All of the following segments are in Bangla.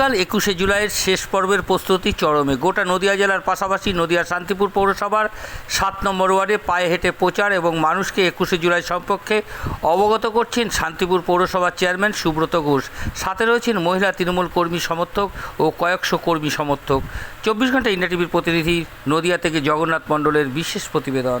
কাল একুশে জুলাইয়ের শেষ পর্বের প্রস্তুতি চরমে। গোটা নদিয়া জেলার পাশাপাশি নদিয়ার শান্তিপুর পৌরসভার সাত নম্বর ওয়ার্ডে পায়ে হেঁটে প্রচার এবং মানুষকে একুশে জুলাই সম্পর্কে অবগত করছেন শান্তিপুর পৌরসভার চেয়ারম্যান সুব্রত ঘোষ। সাথে রয়েছেন মহিলা তৃণমূল কর্মী সমর্থক ও কয়েকশো কর্মী সমর্থক। চব্বিশ ঘণ্টা ইন্ডিয়া টিভির প্রতিনিধি নদিয়া থেকে জগন্নাথ মণ্ডলের বিশেষ প্রতিবেদন।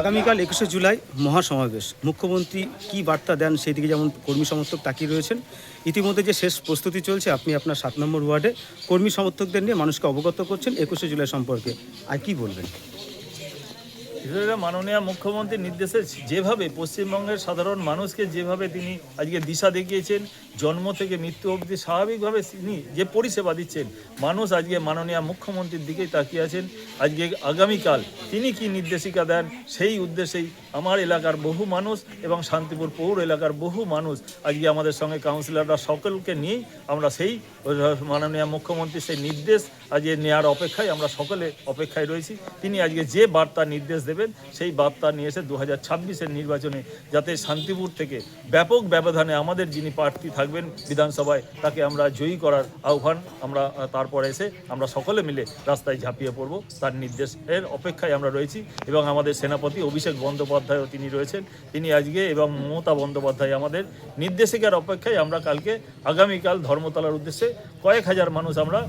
আগামীকাল একুশে জুলাই মহাসমাবেশ। মুখ্যমন্ত্রী কি বার্তা দেন সেই দিকে যেমন কর্মী সমর্থক তাকিয়ে রয়েছেন, ইতিমধ্যে যে শেষ প্রস্তুতি চলছে, আপনি আপনার সাত নম্বর ওয়ার্ডে কর্মী সমর্থকদের নিয়ে মানুষকে অবগত করছেন একুশে জুলাই সম্পর্কে। আর কি বলবেন? মাননীয় মুখ্যমন্ত্রীর নির্দেশে যেভাবে পশ্চিমবঙ্গের সাধারণ মানুষকে যেভাবে তিনি আজকে দিশা দেখিয়েছেন, জন্ম থেকে মৃত্যু অবধি স্বাভাবিকভাবে তিনি যে পরিষেবা দিচ্ছেন, মানুষ আজকে মাননীয় মুখ্যমন্ত্রীর দিকেই তাকিয়ে আছেন। আজকে আগামীকাল তিনি কি নির্দেশিকা দেন, সেই উদ্দেশ্যেই আমার এলাকার বহু মানুষ এবং শান্তিপুর পৌর এলাকার বহু মানুষ আজকে আমাদের সঙ্গে কাউন্সিলররা সকলকে নিয়েই আমরা সেই, মাননীয় মুখ্যমন্ত্রীর সেই নির্দেশ আজকে নেওয়ার অপেক্ষায় আমরা সকলে অপেক্ষায় রয়েছি। তিনি আজকে যে বার্তা নির্দেশ দেবেন সেই বার্তা নিয়ে এসে দু হাজার ছাব্বিশের নির্বাচনে যাতে শান্তিপুর থেকে ব্যাপক ব্যবধানে আমাদের যিনি প্রার্থী থাকবেন বিধানসভায় তাকে আমরা জয়ী করার আহ্বান আমরা তারপরে এসে আমরা সকলে মিলে রাস্তায় ঝাঁপিয়ে পড়ব। তার নির্দেশের অপেক্ষায় আমরা রয়েছি এবং আমাদের সেনাপতি অভিষেক বন্দ্যোপাধ্যায়ও তিনি রয়েছেন। তিনি আজকে এবং মমতা বন্দ্যোপাধ্যায় আমাদের নির্দেশিকার অপেক্ষায় আমরা কালকে আগামীকাল ধর্মতলার উদ্দেশ্যে কয়েক হাজার মানুষ আমরা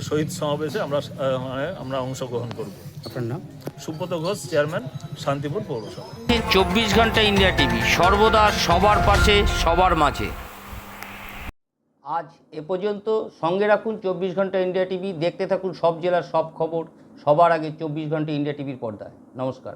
শহীদ সমাবেশে আমরা আহ, আমরা অংশগ্রহণ করব। আপনার নাম? সুব্রত ঘোষ চেয়ারম্যান শান্তিপুর পৌরসভা। চব্বিশ ঘণ্টা ইন্ডিয়া টিভি সর্বদা সবার পাশে সবার মাঝে। আজ এ পর্যন্ত সঙ্গে রাখুন চব্বিশ ঘণ্টা ইন্ডিয়া টিভি দেখতে থাকুন সব জেলার সব খবর সবার আগে চব্বিশ ঘণ্টা ইন্ডিয়া টিভির পর্দায়। নমস্কার।